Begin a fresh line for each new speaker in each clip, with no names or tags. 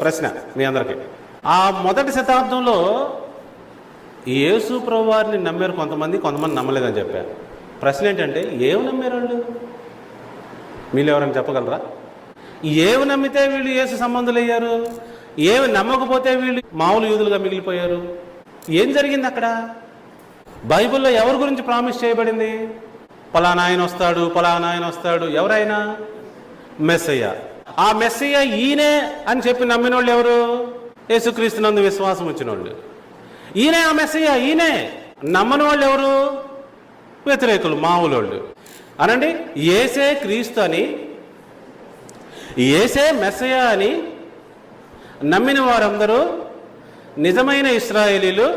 ప్రశ్న మీ అందరికి. ఆ మొదటి శతాబ్దంలో యేసు ప్రభు వారిని నమ్మారు కొంతమంది కొంతమంది నమ్మలేదని చెప్పారు. ప్రశ్న ఏంటంటే ఏమి నమ్మారు వాళ్ళు? మీరు ఎవరైనా చెప్పగలరా? ఏమి నమ్మితే వీళ్ళు యేసు సంబంధులు అయ్యారు ఏమి నమ్మకపోతే వీళ్ళు మామూలు యూదులుగా మిగిలిపోయారు? ఏం జరిగింది అక్కడ? బైబిల్లో ఎవరి గురించి ప్రామిస్ చేయబడింది? పలానా ఆయన వస్తాడు పలానా ఆయన వస్తాడు. ఎవరైనా? మెస్సయ్య. ఆ మెస్సయ్య ఈయనే అని చెప్పి నమ్మిన వాళ్ళు ఎవరు యేసుక్రీస్తునందు విశ్వాసం వచ్చిన వాళ్ళు ఈయనే ఆ మెస్సయ్య ఈయనే. నమ్మని వాళ్ళు ఎవరు? వ్యతిరేకులు మామూలు వాళ్ళు అనండి ఏసే క్రీస్తు అని ఏసే మెస్సయ అని నమ్మిన వారందరూ నిజమైన ఇస్రాయేలీలు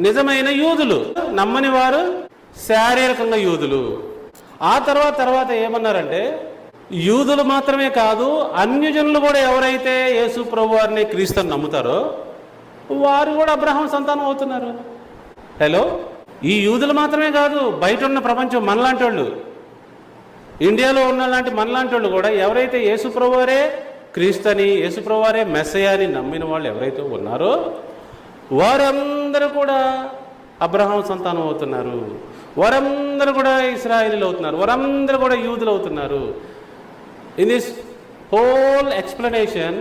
నిజమైన యూదులు. నమ్మని వారు శారీరకంగా యూదులు. ఆ తర్వాత తర్వాత ఏమన్నారంటే యూదులు మాత్రమే కాదు అన్యజనులు కూడా ఎవరైతే యేసు ప్రభు వారిని క్రీస్తుని నమ్ముతారో వారు కూడా అబ్రహం సంతానం అవుతున్నారు. హలో ఈ యూదులు మాత్రమే కాదు బయట ఉన్న ప్రపంచం మనలాంటి వాళ్ళు ఇండియాలో ఉన్న లాంటి మనలాంటి వాళ్ళు కూడా ఎవరైతే యేసుప్రభువారే క్రీస్తని యేసుప్రభువారే మెస్సయ్య అని నమ్మిన వాళ్ళు ఎవరైతే ఉన్నారో వారందరూ కూడా అబ్రహాం సంతానం అవుతున్నారు. వారందరూ కూడా ఇస్రాయిలీలు అవుతున్నారు. వారందరూ కూడా యూదులు అవుతున్నారు. In this whole explanation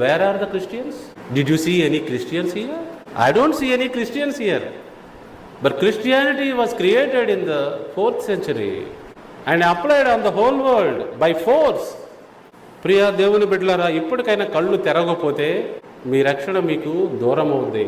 where are the Christians did you see any Christians here I don't see any Christians here but Christianity was created in the fourth century and applied on the whole world by force ప్రియ దేవుని బిడ్డలారా ఇప్పటికైనా కళ్ళు తెరగకపోతే మీ రక్షణ మీకు దూరం అవుద్ది